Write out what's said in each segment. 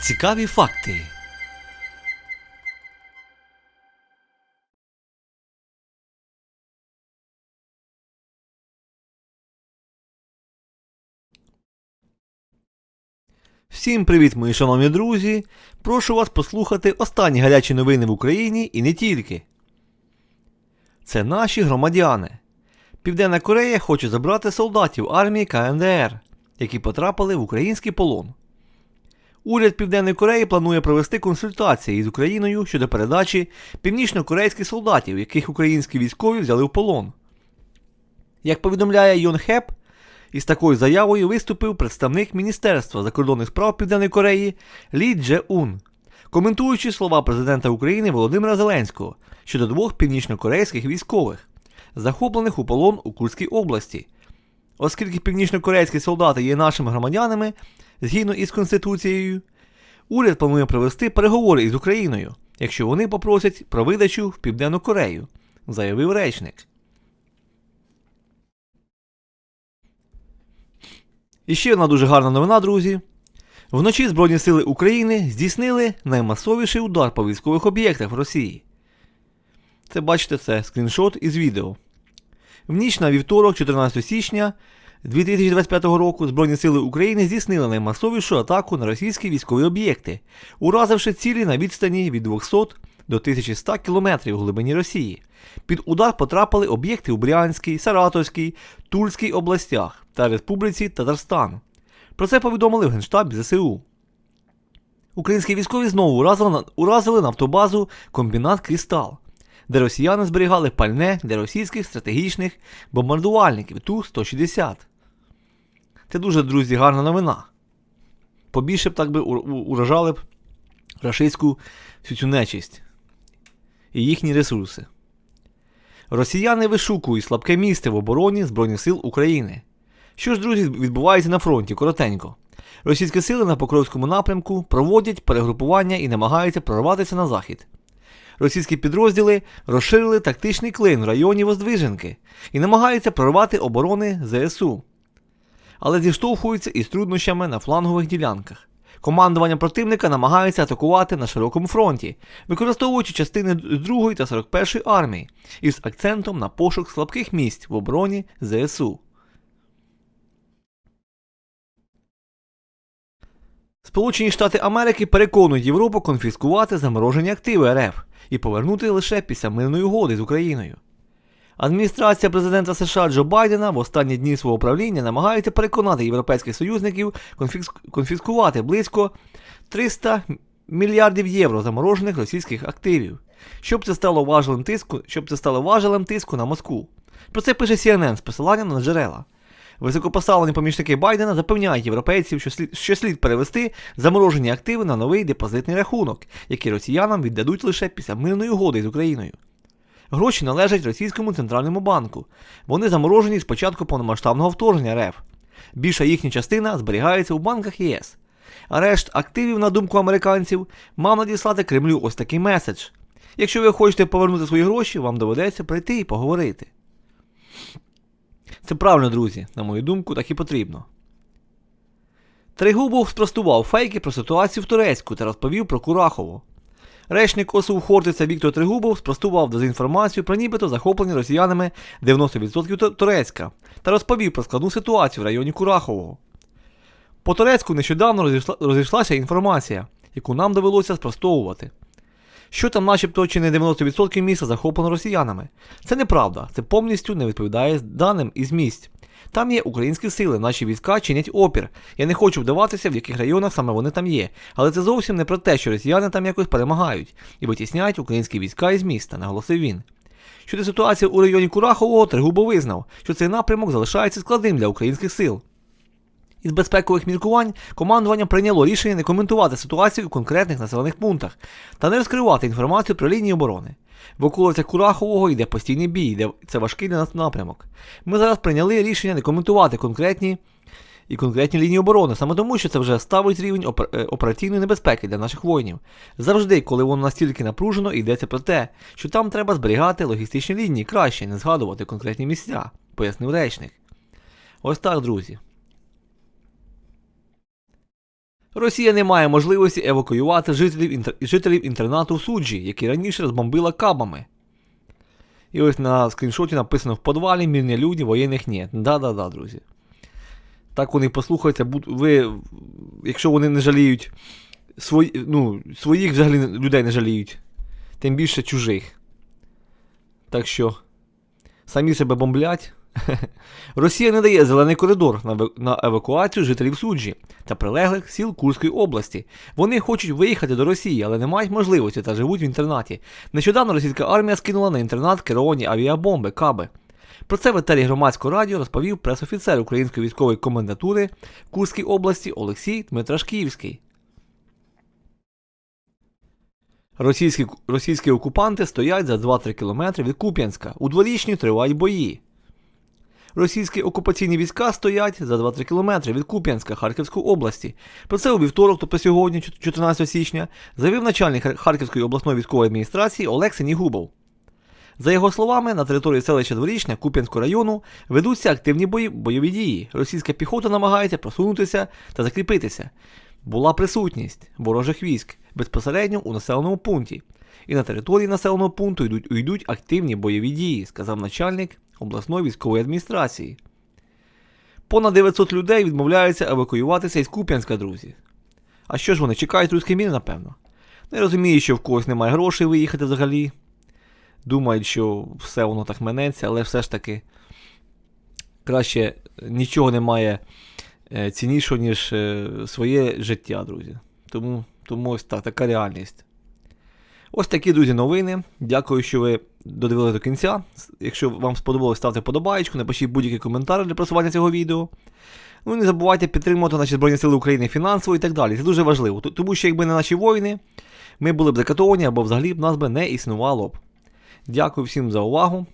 Цікаві факти. Всім привіт, мої шановні друзі! Прошу вас послухати останні гарячі новини в Україні і не тільки. Це наші громадяни. Південна Корея хоче забрати солдатів армії КНДР, які потрапили в український полон. Уряд Південної Кореї планує провести консультації з Україною щодо передачі північно-корейських солдатів, яких українські військові взяли в полон. Як повідомляє Йонхеп, із такою заявою виступив представник Міністерства закордонних справ Південної Кореї Лі Дже-Ун, коментуючи слова президента України Володимира Зеленського щодо двох північно-корейських військових, захоплених у полон у Курській області. Оскільки північно-корейські солдати є нашими громадянами, згідно із Конституцією, уряд планує провести переговори із Україною, якщо вони попросять про видачу в Південну Корею, заявив речник. І ще одна дуже гарна новина, друзі. Вночі Збройні сили України здійснили наймасовіший удар по військових об'єктах в Росії. Це бачите, це скріншот із відео. В ніч на вівторок, 14 січня 2025 року, Збройні сили України здійснили наймасовішу атаку на російські військові об'єкти, уразивши цілі на відстані від 200 до 1100 км в глибині Росії. Під удар потрапили об'єкти у Брянській, Саратовській, Тульській областях та Республіці Татарстан. Про це повідомили в Генштабі ЗСУ. Українські військові знову уразили, на- нафтобазу комбінат Крістал, де росіяни зберігали пальне для російських стратегічних бомбардувальників Ту-160. Це дуже, друзі, гарна новина. Побільше б так би уражали б рашистську всю цю нечисть і їхні ресурси. Росіяни вишукують слабке місце в обороні Збройних сил України. Що ж, друзі, відбувається на фронті коротенько. Російські сили на Покровському напрямку проводять перегрупування і намагаються прорватися на захід. Російські підрозділи розширили тактичний клин в районі Воздвиженки і намагаються прорвати оборони ЗСУ. Але зіштовхуються із труднощами на флангових ділянках. Командування противника намагається атакувати на широкому фронті, використовуючи частини 2 та 41 армії із акцентом на пошук слабких місць в обороні ЗСУ. Сполучені Штати Америки переконують Європу конфіскувати заморожені активи РФ і повернути лише після мирної угоди з Україною. Адміністрація президента США Джо Байдена в останні дні свого правління намагається переконати європейських союзників конфіскувати близько 300 мільярдів євро заморожених російських активів, щоб це стало важелем тиску, щоб це стало важелем тиску на Москву. Про це пише CNN з посиланням на джерела. Високопоставлені помічники Байдена запевняють європейців, що слід, що слід перевести заморожені активи на новий депозитний рахунок, який росіянам віддадуть лише після мирної угоди з Україною. Гроші належать російському центральному банку. Вони заморожені з початку повномасштабного вторгнення РФ. Більша їхня частина зберігається у банках ЄС. Арешт активів, на думку американців, мав надіслати Кремлю ось такий меседж. Якщо ви хочете повернути свої гроші, вам доведеться прийти і поговорити. Це правильно, друзі, на мою думку, так і потрібно. Тригубов спростував фейки про ситуацію в Турецьку та розповів про Курахову. Речник ОСУ Хортиця Віктор Тригубов спростував дезінформацію про нібито захоплені росіянами 90% Турецька та розповів про складну ситуацію в районі Курахового. По Турецьку нещодавно розійшла, розійшлася інформація, яку нам довелося спростовувати. Що там, начебто, чи не 90% міста захоплено росіянами. Це неправда, це повністю не відповідає даним із місць. Там є українські сили, наші війська чинять опір. Я не хочу вдаватися, в яких районах саме вони там є. Але це зовсім не про те, що росіяни там якось перемагають і витісняють українські війська із міста, наголосив він. Щодо ситуації у районі Курахового, Тригубо визнав, що цей напрямок залишається складним для українських сил. Із безпекових міркувань командування прийняло рішення не коментувати ситуацію у конкретних населених пунктах та не розкривати інформацію про лінії оборони. В околицях Курахового йде постійний бій, де це важкий для нас напрямок. Ми зараз прийняли рішення не коментувати конкретні і конкретні лінії оборони, саме тому, що це вже ставить рівень е, операційної небезпеки для наших воїнів. Завжди, коли воно настільки напружено, йдеться про те, що там треба зберігати логістичні лінії краще, не згадувати конкретні місця, пояснив речник. Ось так, друзі. Росія не має можливості евакуювати жителів, інтер... жителів інтернату суджі, які раніше розбомбила кабами. І ось на скріншоті написано в подвалі мирні люди, воєнних ні. Да-да-да, друзі. Так вони послухайте, буд- ви, якщо вони не жаліють свої, ну, своїх взагалі людей не жаліють, тим більше чужих. Так що самі себе бомблять. Росія не дає зелений коридор на, евакуацію жителів суджі та прилеглих сіл Курської області. Вони хочуть виїхати до Росії, але не мають можливості та живуть в інтернаті. Нещодавно російська армія скинула на інтернат керовані авіабомби Каби. Про це в етері громадського радіо розповів пресофіцер Української військової комендатури в Курській області Олексій Дмитрашківський. Російські, російські окупанти стоять за 2-3 кілометри від Куп'янська. У дворічні тривають бої. Російські окупаційні війська стоять за 2-3 кілометри від Куп'янська Харківської області. Про це у вівторок, тобто сьогодні, 14 січня, заявив начальник Харківської обласної військової адміністрації Олег Синігубов. За його словами, на території селища Дворічне Куп'янського району ведуться активні бої, бойові дії. Російська піхота намагається просунутися та закріпитися. Була присутність ворожих військ безпосередньо у населеному пункті. І на території населеного пункту йдуть, йдуть активні бойові дії, сказав начальник обласної військової адміністрації. Понад 900 людей відмовляються евакуюватися із Куп'янська, друзі. А що ж вони чекають руські міни, напевно? Не розумію, що в когось немає грошей виїхати взагалі. Думають, що все воно так минеться, але все ж таки краще нічого немає е, ціннішого, ніж е, своє життя, друзі. Тому, тому ось так, така реальність. Ось такі, друзі, новини. Дякую, що ви додивилися до кінця. Якщо вам сподобалось, ставте подобаєчку, напишіть будь-який коментар для просування цього відео. Ну і не забувайте підтримувати наші Збройні Сили України фінансово і так далі. Це дуже важливо. Тому що якби не наші воїни, ми були б закатовані або взагалі б нас би не існувало б. Дякую всім за увагу.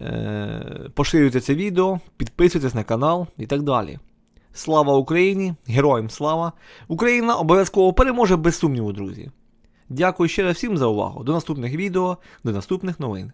Е, Поширюйте це відео, підписуйтесь на канал і так далі. Слава Україні! Героям слава! Україна обов'язково переможе без сумніву, друзі. Дякую ще раз всім за увагу. До наступних відео, до наступних новин.